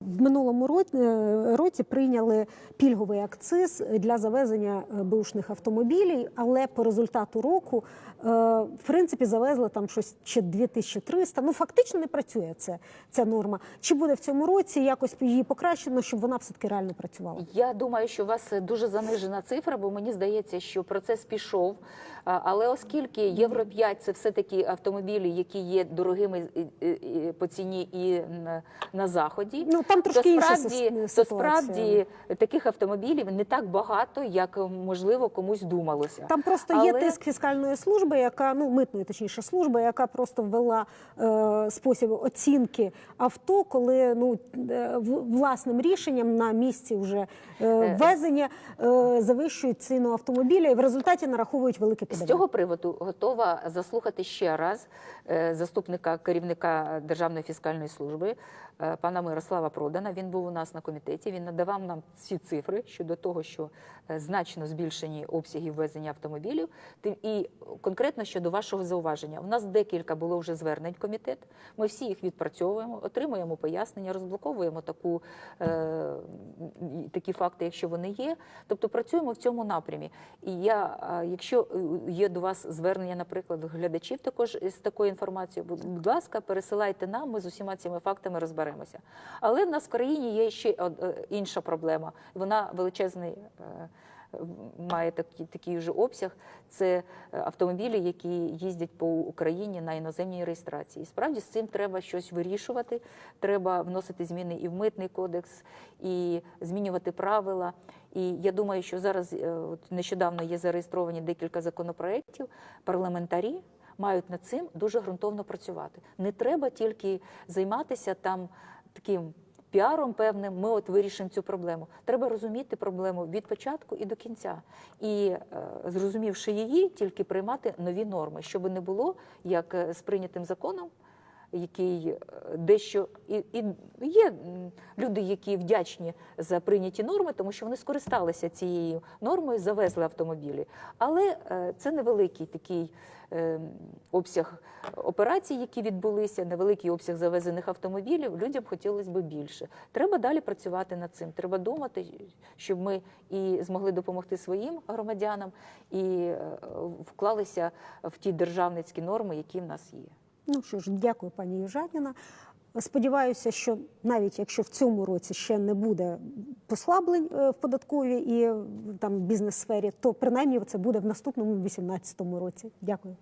В минулому році, е, році прийняли пільговий акциз для завезення е, бушних автомобілів, але по результату року, е, в принципі, завезли там щось чи 2300. Ну фактично не працює це ця норма. Чи буде в цьому році якось її покращено, щоб вона все таки реально працювала? Я думаю, що у вас дуже занижена цифра, бо мені здається, що процес пішов. Але оскільки Євро 5 це все таки автомобілі, які є дорогими по ціні і на заході, Ну там трошки інша справді, сис- то справді таких автомобілів не так багато, як можливо комусь думалося. Там просто є тиск фіскальної служби, яка ну митної точніше служби, яка просто ввела е, спосіб оцінки авто, коли ну е, власним рішенням на місці вже е, ввезення е, завищують ціну автомобіля і в результаті нараховують велике З цього приводу готова заслухати ще раз е, заступника керівника Державної фіскальної служби е, пана Мирослава Продана. Він був у нас на комітеті. Він надавав нам ці цифри щодо того, що е, значно збільшені обсяги ввезення автомобілів. І конкретно щодо вашого зауваження, у нас декілька було вже звернень комітет. Ми всі їх відпрацьовуємо, отримуємо пояснення, розблоковуємо таку е, такі факти, якщо вони є. Тобто працюємо в цьому напрямі. І я, якщо е, є до вас звернення, наприклад, глядачів також з такою інформацією, будь ласка, пересилайте нам, ми з усіма цими фактами розберемося. Але в нас в країні є ще інша проблема. Вона величезний. е, Має такий, такий вже обсяг. Це е, автомобілі, які їздять по Україні на іноземній реєстрації. Справді з цим треба щось вирішувати. Треба вносити зміни і в митний кодекс, і змінювати правила. І я думаю, що зараз е, нещодавно є зареєстровані декілька законопроєктів. Парламентарі мають над цим дуже ґрунтовно працювати. Не треба тільки займатися там таким. Піаром певним ми от вирішимо цю проблему. Треба розуміти проблему від початку і до кінця, і е, зрозумівши її, тільки приймати нові норми, щоб не було як е, з прийнятим законом, який е, дещо і, і є люди, які вдячні за прийняті норми, тому що вони скористалися цією нормою, завезли автомобілі. Але е, це невеликий такий е, обсяг операцій, які відбулися, невеликий обсяг завезених автомобілів. Людям хотілося б більше. Треба далі працювати над цим. Треба думати, щоб ми і змогли допомогти своїм громадянам, і е, вклалися в ті державницькі норми, які в нас є. Ну що ж, дякую, пані Южаніна. Сподіваюся, що навіть якщо в цьому році ще не буде послаблень е, в податковій і там бізнес-сфері, то принаймні це буде в наступному 2018 році. Дякую.